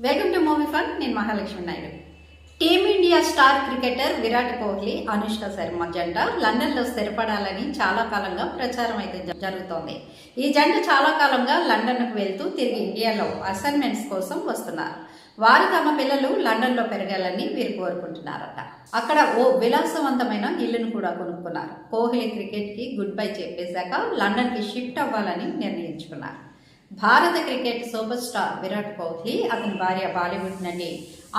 Welcome to movie fun నేను Mahalakshmi Naidu. Team India star cricketer Virat Kohli Anushka Sharma జంట లండన్లో స్థిరపడాలని చాలా కాలంగా ప్రచారం అయితే జ- జరుగుతోంది. ఈ జంట చాలా కాలంగా లండన్కు వెళ్తూ తిరిగి ఇండియాలో అసైన్మెంట్స్ కోసం వస్తున్నారు. వారు తమ పిల్లలు లండన్లో పెరగాలని వీరు కోరుకుంటున్నారట. అక్కడ ఓ విలాసవంతమైన ఇల్లును కూడా కొనుక్కున్నారు. కోహ్లీ క్రికెట్కి గుడ్ బై చెప్పేశాక లండన్కి షిఫ్ట్ అవ్వాలని నిర్ణయించుకున్నారు. భారత cricket super star Virat Kohli అతని భార్య బాలీవుడ్ నటి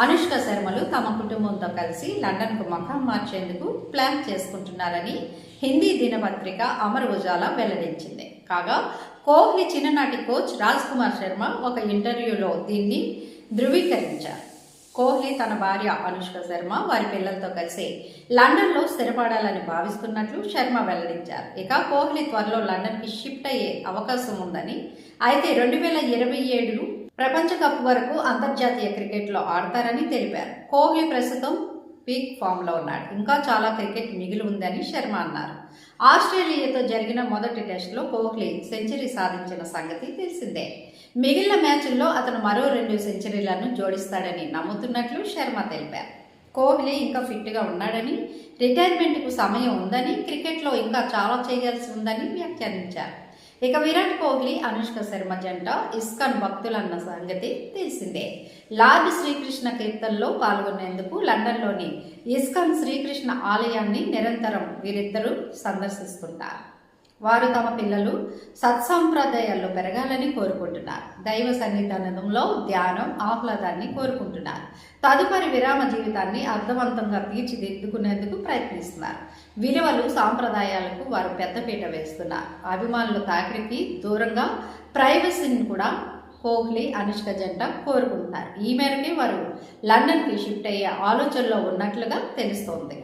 అనుష్క శర్మలు తమ కుటుంబంతో కలిసి లండన్కు మకాం మార్చేందుకు ప్లాన్ చేసుకుంటున్నారని హిందీ దినపత్రిక అమర్ ఉజాలా వెల్లడించింది. కాగా కోహ్లీ చిన్ననాటి కోచ్ రాజ్ కుమార్ శర్మ ఒక ఇంటర్వ్యూలో దీన్ని ధృవీకరించారు. కోహ్లీ తన భార్య అనుష్క శర్మ వారి పిల్లలతో కలిసి లండన్లో స్థిరపడాలని భావిస్తున్నట్లు శర్మ వెల్లడించారు. ఇక కోహ్లీ త్వరలో లండన్కి షిఫ్ట్ అయ్యే అవకాశం ఉందని అయితే రెండు వేల ఇరవై ఏడు ప్రపంచ కప్ వరకు అంతర్జాతీయ క్రికెట్లో ఆడతారని తెలిపారు. కోహ్లీ ప్రస్తుతం పీక్ ఫామ్లో ఉన్నాడు. ఇంకా చాలా క్రికెట్ మిగిలి ఉందని శర్మ అన్నారు. ఆస్ట్రేలియాతో జరిగిన మొదటి టెస్టులో కోహ్లీ సెంచరీ సాధించిన సంగతి తెలిసిందే. మిగిలిన మ్యాచ్ల్లో అతను మరో రెండు సెంచరీలను జోడిస్తాడని నమ్ముతున్నట్లు శర్మ తెలిపారు. కోహ్లీ ఇంకా ఫిట్గా ఉన్నాడని రిటైర్మెంట్కు సమయం ఉందని క్రికెట్లో ఇంకా చాలా చేయాల్సి ఉందని వ్యాఖ్యానించారు. ఇక విరాట్ కోహ్లీ అనుష్క శర్మ జంట ఇస్కాన్ భక్తులన్న సంగతి తెలిసిందే. లార్డ్ శ్రీకృష్ణ కీర్తనలో పాల్గొనేందుకు లండన్లోని ఇస్కాన్ శ్రీకృష్ణ ఆలయాన్ని నిరంతరం వీరిద్దరూ సందర్శిస్తుంటారు. వారు తమ పిల్లలు సత్సంప్రదాయాల్లో పెరగాలని కోరుకుంటున్నారు. దైవ సన్నిధానంలో ధ్యానం ఆహ్లాదాన్ని కోరుకుంటున్నారు. తదుపరి విరామ జీవితాన్ని అర్థవంతంగా తీర్చిదిద్దుకునేందుకు ప్రయత్నిస్తున్నారు. విలువలు సాంప్రదాయాలకు వారు పెద్దపీట వేస్తున్నారు. అభిమానుల తాకిడికి దూరంగా ప్రైవసీని కూడా కోహ్లీ అనుష్క జంట కోరుకుంటున్నారు. ఈ మేరకే వారు లండన్కి షిఫ్ట్ అయ్యే ఆలోచనలో ఉన్నట్లుగా తెలుస్తోంది.